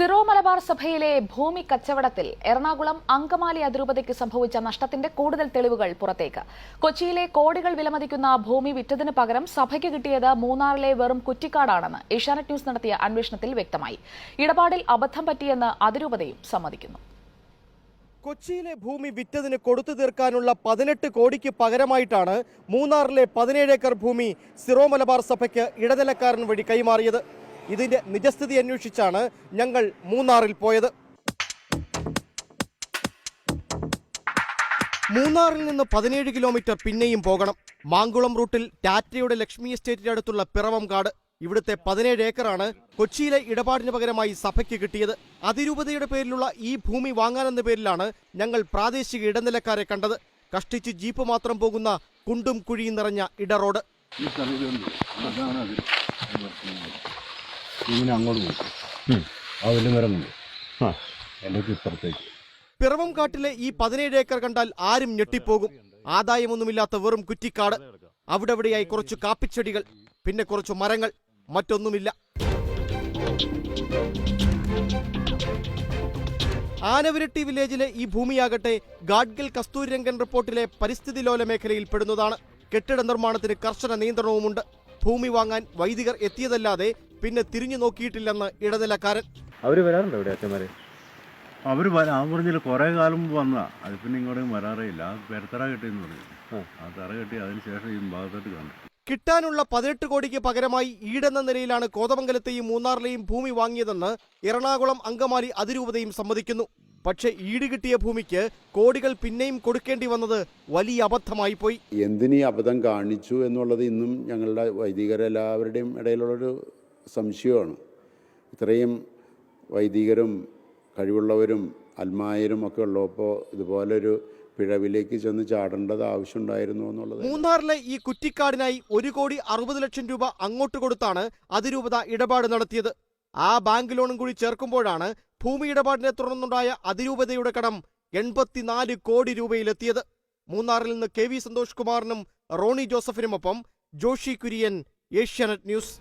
Syro Malabar സഭയിലെ ഭൂമി കച്ചവടത്തിൽ എറണാകുളം അങ്കമാലി അതിരൂപതയ്ക്ക് സംഭവിച്ച നഷ്ടത്തിന്റെ കൂടുതൽ തെളിവുകൾ പുറത്തേക്ക്. കൊച്ചിയിലെ കോടികൾ വിലമതിക്കുന്ന ഭൂമി വിറ്റതിന് പകരം സഭയ്ക്ക് കിട്ടിയത് മൂന്നാറിലെ വെറും കുറ്റിക്കാടാണെന്ന് ഏഷ്യാനെറ്റ് ന്യൂസ് നടത്തിയ അന്വേഷണത്തിൽ വ്യക്തമായി. ഇടപാടിൽ അബദ്ധം പറ്റിയെന്ന് അതിരൂപതയും സമ്മതിക്കുന്നു. കൊച്ചിയിലെ ഭൂമി വിറ്റതിന് കൊടുത്തു തീർക്കാനുള്ള പതിനെട്ട് കോടിക്ക് പകരമായിട്ടാണ് മൂന്നാറിലെ പതിനേഴ് ഏക്കർ ഭൂമി സിറോ മലബാർ സഭയ്ക്ക് ഇടനിലക്കാരൻ വഴി കൈമാറിയത്. ഇതിന്റെ നിജസ്ഥിതി അന്വേഷിച്ചാണ് ഞങ്ങൾ മൂന്നാറിൽ പോയത്. മൂന്നാറിൽ നിന്ന് പതിനേഴ് കിലോമീറ്റർ പിന്നെയും പോകണം. മാങ്കുളം റൂട്ടിൽ ടാറ്റയുടെ ലക്ഷ്മി എസ്റ്റേറ്റിന്റെ അടുത്തുള്ള പിറവം കാട്. ഇവിടുത്തെ പതിനേഴ് ഏക്കറാണ് കൊച്ചിയിലെ ഇടപാടിന് പകരമായി സഭയ്ക്ക് കിട്ടിയത്. അതിരൂപതയുടെ പേരിലുള്ള ഈ ഭൂമി വാങ്ങാനെന്ന പേരിലാണ് ഞങ്ങൾ പ്രാദേശിക ഇടനിലക്കാരെ കണ്ടത്. കഷ്ടിച്ച് ജീപ്പ് മാത്രം പോകുന്ന കുണ്ടും കുഴിയും നിറഞ്ഞ ഇടറോഡ് ഈ കറിയിലുണ്ട് അതാണ് അത് ഇങ്ങനെ അങ്ങോട്ട് പോകും ആ വലിയ മരം കൊണ്ട്. എന്റെ ഇപ്പുറത്തേക്ക് പിറവം കാട്ടിലെ ഈ പതിനേഴ് ഏക്കർ കണ്ടാൽ ആരും ഞെട്ടിപ്പോകും. ആദായമൊന്നുമില്ലാത്ത വെറും കുറ്റിക്കാട്. അവിടെവിടെയായി കുറച്ച് കാപ്പിച്ചെടികൾ പിന്നെ കുറച്ച് മരങ്ങൾ മറ്റൊന്നുമില്ല. ആനവിരട്ടി വില്ലേജിലെ ഈ ഭൂമിയാകട്ടെ ഗാഡ്ഗിൽ കസ്തൂരിരംഗൻ റിപ്പോർട്ടിലെ പരിസ്ഥിതി ലോല മേഖലയിൽ പെടുന്നതാണ്. കെട്ടിട നിർമ്മാണത്തിന് കർശന നിയന്ത്രണവുമുണ്ട്. ഭൂമി വാങ്ങാൻ വൈദികർ എത്തിയതല്ലാതെ പിന്നെ തിരിഞ്ഞു നോക്കിയിട്ടില്ലെന്ന് ഇടനിലക്കാരൻ. അവർ വരാറുണ്ടോ ഇവിടെ അച്ഛന്മാര്? അവർ വരാൻ ആ പറഞ്ഞില്ല കുറേ കാലം മുമ്പ് വന്നതാ. അത് പിന്നെ ഇങ്ങോട്ടും വരാറേയില്ല. ആ പെരത്തറ കെട്ടിയെന്ന് പറഞ്ഞു. ആ. തറ കെട്ടി അതിന് ശേഷം ഈ ഭാഗത്തോട്ട് കണ്ടു കിട്ടാനുള്ള പതിനെട്ട് കോടിക്ക് പകരമായി ഈടെന്ന നിലയിലാണ് കോതമംഗലത്തെയും മൂന്നാറിലെയും ഭൂമി വാങ്ങിയതെന്ന് എറണാകുളം അങ്കമാലി അതിരൂപതയും സമ്മതിക്കുന്നു. പക്ഷേ ഈട് കിട്ടിയ ഭൂമിക്ക് കോടികൾ പിന്നെയും കൊടുക്കേണ്ടി വന്നത് വലിയ അബദ്ധമായി പോയി. എന്തിനീ അബദ്ധം കാണിച്ചു എന്നുള്ളത് ഇന്നും ഞങ്ങളുടെ വൈദികരെല്ലാവരുടെയും ഇടയിലുള്ളൊരു സംശയമാണ്. ഇത്രയും വൈദികരും കഴിവുള്ളവരും അൽമായരും ഒക്കെ ഉള്ളപ്പോൾ ഇതുപോലൊരു പിഴവിലേക്ക് ചെന്ന് ചാടേണ്ടത് ആവശ്യമുണ്ടായിരുന്നു എന്നുള്ളത്. മൂന്നാറിലെ ഈ കുറ്റിക്കാടിനായി ഒരു കോടി അറുപത് ലക്ഷം രൂപ അങ്ങോട്ട് കൊടുത്താണ് അതിരൂപത ഇടപാട് നടത്തിയത്. ആ ബാങ്ക് ലോണും കൂടി ചേർക്കുമ്പോഴാണ് ഭൂമി ഇടപാടിനെ തുടർന്നുണ്ടായ അതിരൂപതയുടെ കടം എൺപത്തിനാല് കോടി രൂപയിലെത്തിയത്. മൂന്നാറിൽ നിന്ന് കെ വി സന്തോഷ് കുമാറിനും റോണി ജോസഫിനുമൊപ്പം ജോഷി കുര്യൻ ഏഷ്യാനെറ്റ് ന്യൂസ്.